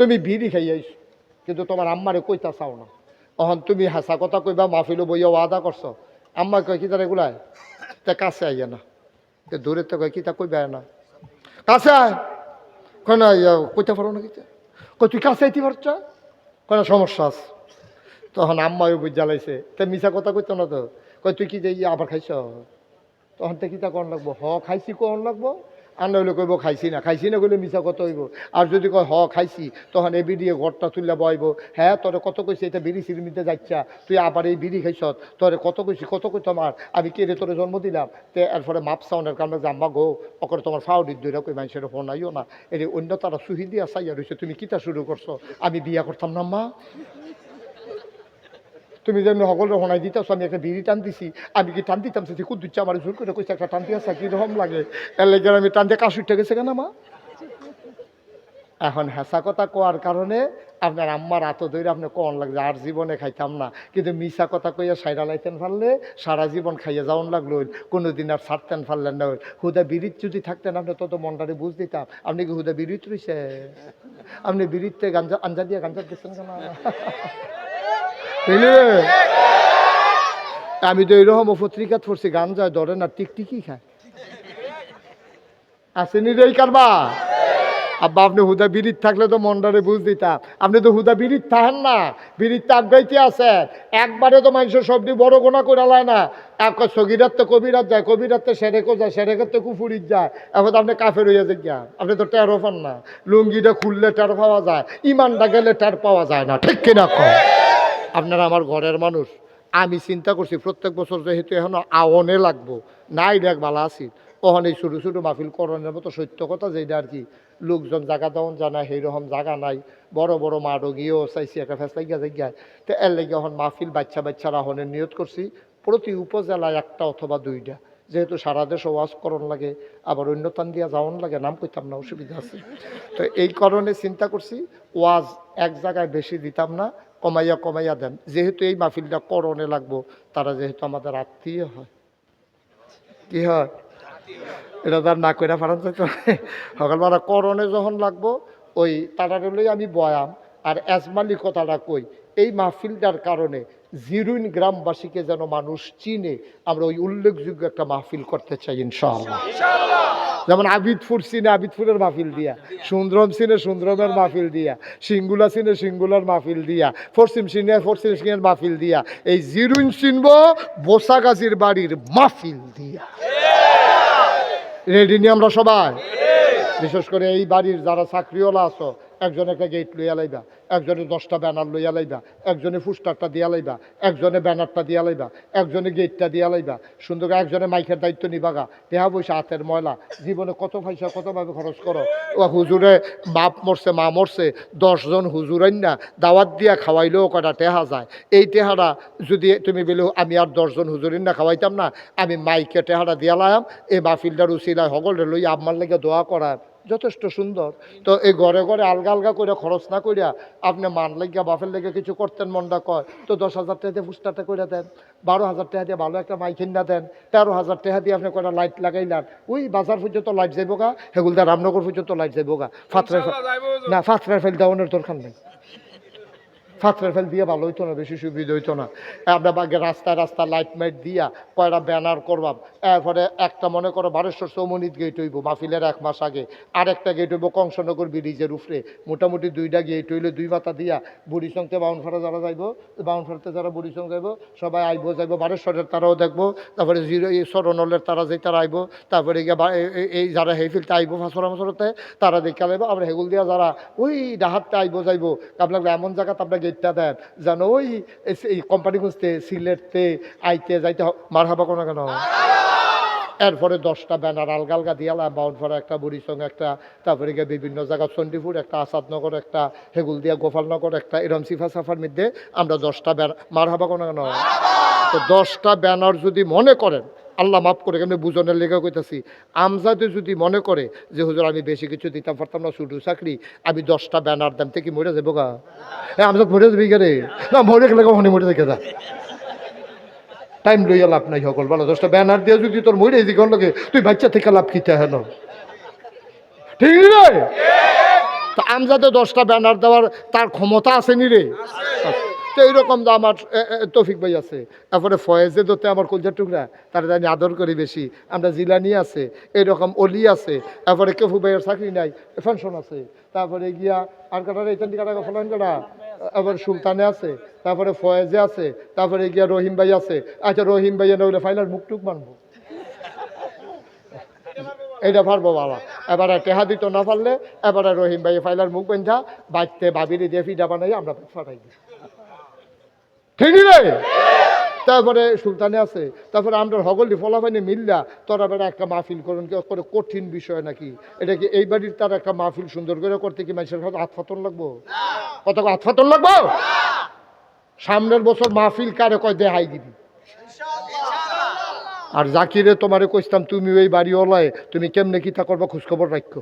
তুমি বিড়ি খাইয়াইছ কিন্তু তোমার আম্মারে কইতা চাও না। অহন তুমি হাসা কথা কইবা মাহফিলও বইয়া ওয়াদা করছ। আম্মা কয় কি তার এগুলাই তে কাছে আইয়া না। তে দূরে তো কয় কি তা কইবা না? কাছে আয়। কয় না ইয়া, কইতে পারো না কিতা কই তুই কাছে আইতে পারছ? কয় না সমস্যা আছে। তখন আম্মাও বুঝ জ্বালাইছে তে মিছা কথা কইতো না তো? কয় তুই কি যে আবার খাইছ? তখন তে কিতা কন লাগবো? হ খাইছি কন লাগবো। আর নইলে কইব খাইছি না। খাইছি না কইলে মিছা কত হইব? আর যদি কয়, হ, খাইছি তখন এই বিড়িয়ে ঘরটা তুললে বইব হ্যাঁ তোরে কত কইছি এটা বিড়ি সিরিমিতে যাচ্ছা তুই আবার এই বিড়ি খাইছ। তোরে কত কইছি কত কই তোমার আমি কে রে তোরে জন্ম দিলাম? তে এরপরে মাপ সাউনের কারণে যে আম্মা গো। অকরে তোমার ফাউডির দইরা কই মানুষের ফোন আইও না। এর অন্য তারা সুহি দিয়া চাইয়া রয়েছে তুমি কিতা শুরু করছ আমি বিয়া করতাম না, মা? তুমি যেমনি সকলের শোনাই দিতেছ আমি একটা বিড়ি টান দিছি আমি কি টান দিতাম সে খুব দুচ্ছা আমার জোর করে কইছে, একটা টান দিয়ে আসা কীরকম লাগে? এর লেগে আমি টান দিয়ে কাশ উঠে গেছে কেন এখন হেসা কথা কোয়ার কারণে আপনার আম্মার আত ধরে আপনি কন লাগছে, আর জীবনে খাইতাম না। কিন্তু মিশা কথা কইয়া সাইডা লাইতেন পারলে সারা জীবন খাইয়া যাওন লাগল কোনো দিন আর ছাড়তেন পারলেন না হুদা বিড়িত যদি থাকতেন, আপনি তত মনটারে বুঝ দিতাম। আপনি কি হুদা বিড়িত রইছে? আপনি বিড়িতে গাঞ্জা, আঞ্জা দিয়ে গাঞ্জা দিচ্ছেন কেন? আমি তো এরকম পত্রিকা পড়ছি, গান যায়, ধরে না, টিকটিকি খায়। আসেনি রে কারবা? আব্বা, আপনি হুদা বিড়িত থাকলে তো মন্ডারে বুঝ দিতাম। আপনি তো হুদা বিড়িত থাকেন না, বিড়িত তাক গাইতে আছেন। একবারে তো মানুষের সবটি বড় গোনা করে লায় না। এক সগিরাত তো কবিরাত যায়, কবিরাত তো সেরেকও যায়, সেরেকের তো কুফুরিত যায়। এখন তো আপনি কাফের হইয়া যাই আপনি তো টেরো পান না। লুঙ্গিটা খুললে টের পাওয়া যায়, ইমানটা গেলে টের পাওয়া যায় না, ঠিক কিনা কম আপনারা আমার ঘরের মানুষ, আমি চিন্তা করছি প্রত্যেক বছর যেহেতু এখন আওনে লাগবো, নাই দেখ ভালো আছি। ওখানে ছোটো ছোটো মাহফিল করণের মতো সত্য কথা যেটা আর কি। লোকজন জায়গা দেওয়ান জানা সেইরকম জায়গা নাই। বড় বড় মাডো গিয়েও চাইছি একটা ফেসলাই গিয়া জায়গায় তো এর লেগে এখন মাহফিল বাচ্চা বাচ্চারা হনের নিয়ত করছি, প্রতি উপজেলায় একটা অথবা দুইটা। যেহেতু সারা দেশে ওয়াজ করণ লাগে, আবার অন্য দিয়া যাওয়ান লাগে, নাম কইতাম না, অসুবিধা আছে। তো এই কারণে চিন্তা করছি, ওয়াজ এক জায়গায় বেশি দিতাম না কমাইয়া কমাইয়া দেন। যেহেতু এই মাহফিলটা করণে লাগবো, তারা যেহেতু আমাদের আত্মীয় হয়। কি হয়? এটা তার না কইরা ফারান সকালবেলা করণে যখন লাগবো, ওই তারারে লই আমি বয়াম। আর এজমালি কথাটা কই, এই মাহফিলটার কারণে জিরুইন গ্রামবাসীকে যেন মানুষ চিনে, আমরা ওই উল্লেখযোগ্য একটা মাহফিল করতে চাই ইনশাআল্লাহ। যেমন আবিদপুর সিনে আবিদপুরের মাহফিল দিয়া সুন্দরম সিনে সুন্দরমের মাহফিল দিয়া সিঙ্গুলা সিনে সিঙ্গুলার মাহফিল দিয়া ফরসিম সিনে পশ্চিম সিনের মাহফিল দিয়া এই জিরুইন চিনব বোসাগাজির বাড়ির মাহফিল দিয়া। রেডি নি আমরা সবাই? বিশেষ করে এই বাড়ির যারা চাকরিওয়ালা আছো একজনে একটা গেট লইয়া লাইবা, একজনে দশটা ব্যানার লইয়া লাইবা, একজনে ফুস্টারটা দিয়া লাইবা, একজনে ব্যানারটা দিয়া লাইবা, একজনে গেটটা দিয়া লাইবা। সুন্দর একজনে মাইকের দায়িত্ব নিবাগা দেহা পয়সা হাতের ময়লা। জীবনে কত পয়সা, কতভাবে খরচ করো? ও হুজুরে, বাপ মরছে, মা মরছে, দশজন হুজুরাই না দাওয়াত দিয়া খাওয়াইলেও কটা টেহা যায়? এই টেহারা যদি তুমি বলে, আমি আর দশজন হুজুরিন না খাওয়াইতাম না, আমি মাইকে টেহারা দিয়া লায়াম, এই মাহফিলটার উচিলায় সকলে লই আমার লেগে দোয়া করার। যথেষ্ট সুন্দর। তো এই ঘরে ঘরে আলগা আলগা করে খরচ না করিয়া আপনি মান লাগিয়া বাপের লেগে কিছু করতেন মনটা কয় তো দশ হাজার টাকা দিয়ে ফুস্টাটা করে দেন বারো হাজার টাকা দিয়ে ভালো একটা মাইকিন না দেন তেরো হাজার টাকা দিয়ে আপনি কটা লাইট লাগাইলেন ওই বাজার পর্যন্ত লাইট যাইব গা হেগুলদা রামনগর পর্যন্ত লাইট যাইব গা না ফাতরের ফেল দেওয়ানোর দরকার নেই। ফাতরের ফেল দিয়ে ভালো হইতো না, বেশি সুবিধা হইতো না। আপনার বাগে রাস্তায় রাস্তা লাইট মাইট দিয়া কয়টা ব্যানার করবাম। এরপরে একটা মনে করো বারেশ্বর চৌমনিত গেট হইব, মাহফিলের এক মাস আগে। আরেকটা গেট হইব কংসনগর ব্রিজের উপরে। মোটামুটি দুইটা গেট হইলে দুই মাথা দিয়া বুড়ি বুড়িসংতে বাউনফাড়া যারা যাইব বাউনফাড়াতে যারা বুড়িসং যাইব, সবাই আইব, যাইব বারেশ্বরের তারাও দেখব, তারপরে জিরো সরনলের তারা যে তারা আইব, তারপরে এই যারা হেফিলতে আইব, ফাঁসরা মাসরতে তারা দেখা লাইব। আবার হেগুল দিয়া যারা ওই ডাহাততে আইব, যাইব। আপনার এমন জায়গাতে আপনার গেটটা দেন। যেন ওই এই কোম্পানি খুঁজতে সিলেটতে আইতে যাইতে মার হাবা কোনো কেন? এরপরে দশটা ব্যানার আলগা আলগা দিয়ালাম বাউনফাড়া একটা বুড়িসঙ্গে একটা, তারপরে গিয়ে বিভিন্ন জায়গা, চণ্ডীপুর একটা, আসাদনগর একটা, হেগুল দিয়া গোপালনগর একটা, এরম সিফা সাফার মধ্যে আমরা দশটা ব্যানার মার হাবা কোনো কেন? তো দশটা ব্যানার যদি মনে করেন আল্লাহ মাফ করে কেন বুঝনের লেগে কইতাছি। আমজাদে যদি মনে করে যে হুজুর আমি বেশি কিছু দিতাম পারতাম না শুধু চাকরি আমি দশটা ব্যানার দাম থেকে মরে যাব গা? হ্যাঁ আমজাদ মরে যাবি রে না মরে গেলে কখনই মরে থেকে যা টাইম লইয়া লাভ নাই সকল বলো দশটা ব্যানার দিয়ে যদি তোর মরে দিকে লোকে তুই বাচ্চা থেকে লাভ কিতে হেন? ঠিক রে? তো আমজাদে দশটা ব্যানার দেওয়ার তার ক্ষমতা আছে নি রে? তো এইরকম তো আমার তৌফিক ভাই আছে। তারপরে ফয়েজে দোতে আমার কলজার টুকরা, তার আমি আদর করি বেশি। আমরা জিলানি আছে, এইরকম অলি আছে। তারপরে কেফু ভাইয়ের চাকরি নাই পেনশন আছে। তারপরে গিয়া, আর কাটার এইখান থেকে কাটা ফলান কাটা আবার সুলতানে আছে, তারপরে ফয়েজে আছে, তারপরে গিয়া রহিম ভাই আছে। আচ্ছা রহিম ভাইয়া নইলে ফাইনাল মুখ টুক মানবো এইটা পারব বাবা। এবারে টেহা দিত না পারলে, এবারে রহিম ভাই ফাইলার মুখ বেঁধা বাঁচতে বাবিরে দিয়ে ফিডা বানাই আমরা ফাটাই দিই। ঠিক রে তারপরে সুলতানে আছে, তারপরে আমরা হগলি ফলাফাইনে মিল্লা, তোরা বেড়া একটা মাহফিল করুন করে কঠিন বিষয় নাকি? এটা কি এই বাড়ির তার একটা মাহফিল সুন্দর করে করতে কি মানুষের হাত ফাতন লাগবো? কত হাত ফাতন লাগবো? সামনের বছর মাহফিল কারে কয় দেহাই দিবি? আর জাকিরে তোমারে কইতাম তুমি ওই বাড়ি ওলায় তুমি কেমনে কি তা করবা, খোঁজখবর রাখো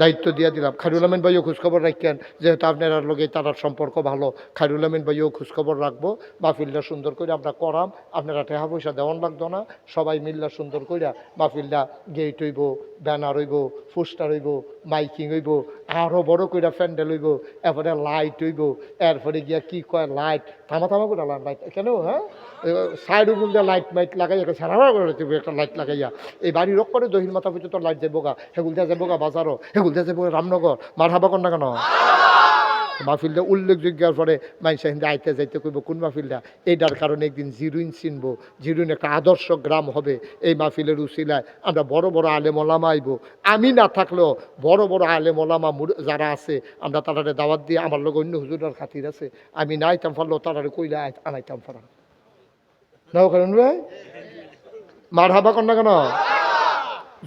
দায়িত্ব দিয়া দিলাম। খাইরুল আমিন ভাইও খোঁজখবর রাখেন যেহেতু আপনার লগে তার সম্পর্ক ভালো। খাইরুল আমিন ভাইও খোঁজখবর রাখব, মাহফিলটা সুন্দর করে আমরা করাম, আপনারা টাকা পয়সা দেওয়ান লাগতো না, সবাই মিল্লা সুন্দর করে মাহফিলটা গেট হইব। ব্যানার হইব পোস্টার হইব মাইকিং হইব আরও বড় কইরা প্যান্ডেল হইব এরপরে লাইট হইব এরপরে গিয়া কি কয় লাইট থামা থামা করে লাইট কেন হ্যাঁ সাইড উপর দিয়ে লাইট মাইট লাগাই একটা সারা করে একটা লাইট লাগাইয়া এই বাড়ির করে দহিন মাথা পর্যন্ত লাইট যাব গা হেগুল দিয়া যাব গা বাজারও হেগুল দিয়া যাব রামনগর মার হাবা কর না কেন মাহফিলটা উল্লেখযোগ্যের পরে মানুষের হিন্দে আইতে যাইতে কইব, কোন মাহফিলটা? এইটার কারণে একদিন জিরুইন চিনবো। জিরুইন একটা আদর্শ গ্রাম হবে এই মাহফিলের উসিলায়। আমরা বড় বড় আলেম ওলামা আইব। আমি না থাকলেও বড় বড় আলেম ওলামা যারা আছে, আমরা তারারে দাওয়াত দিয়ে, আমার লোক অন্য হুজুরার খাতির আছে। আমি না আইতাম পারলেও তারারে কইলে আনাইতাম পারা। নাও কারণ ভাই মার হাবা কন না কেন?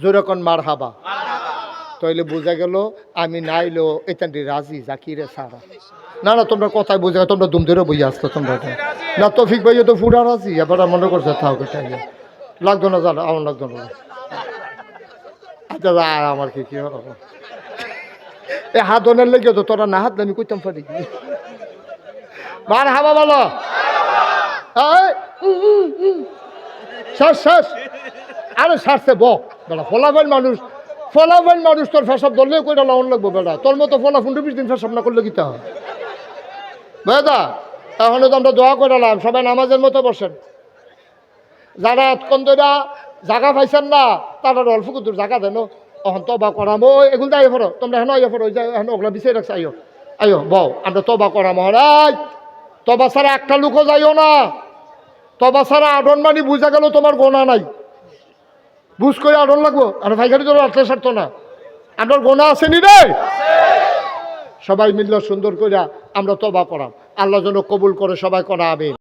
জোরে কন মার হাবা তাইলে বোঝা গেল আমি নাইলো এতান্ডি রাজি জাকিরে সারা। না না, তোমরা কথায় বোঝা তোমরা দুম ধরে বই আসতো তোমরা। না, তফিক ভাইও তো ফুরা রাজি, এবার মনে করছে তাও কেটে লাগতো না জানো, আমার লাগতো না। আচ্ছা আমার কি কি হবে এ হাত ধনের লেগে তো তোরা না হাত আমি কইতাম পারি মার হাবা বলো। শেষ শেষ আরে সারছে ব বেড়া ফলাফল মানুষ ফলাফল মানুষ, তোর ফেসব ধরলেও কইটা লাউন লাগবো বেড়া তোর মতো ফলা ফুন্ডু বিশ দিন ফেসব না করলে কিতা হয়? বেদা এখন তো আমরা দোয়া করালাম সবাই নামাজের মতো বসেন। যারা এতক্ষণ ধরা জাগা পাইছেন না, তারা অল্প কুতুর জাগা দেন। অহন তবা করাম। ও, এগুলো আইয় ফরো। তোমরা হেন আইয় ফরো যে হেন ওগুলা বিচাই রাখছে আইয় আইয় বউ আমরা তবা করাম হরাই তবা ছাড়া একটা লোকও যাইও না। তবা ছাড়া আডন মানি বুঝা গেল তোমার গোনা নাই। বুঝ করে আডন লাগবো। আর ভাইখানি তোর আটলে সারত না। আপনার গোনা আসেনি রে? সবাই মিলল সুন্দর করে আমরা তবা করাম। আল্লাহ যেন কবুল করে সবাই করা, আমিন।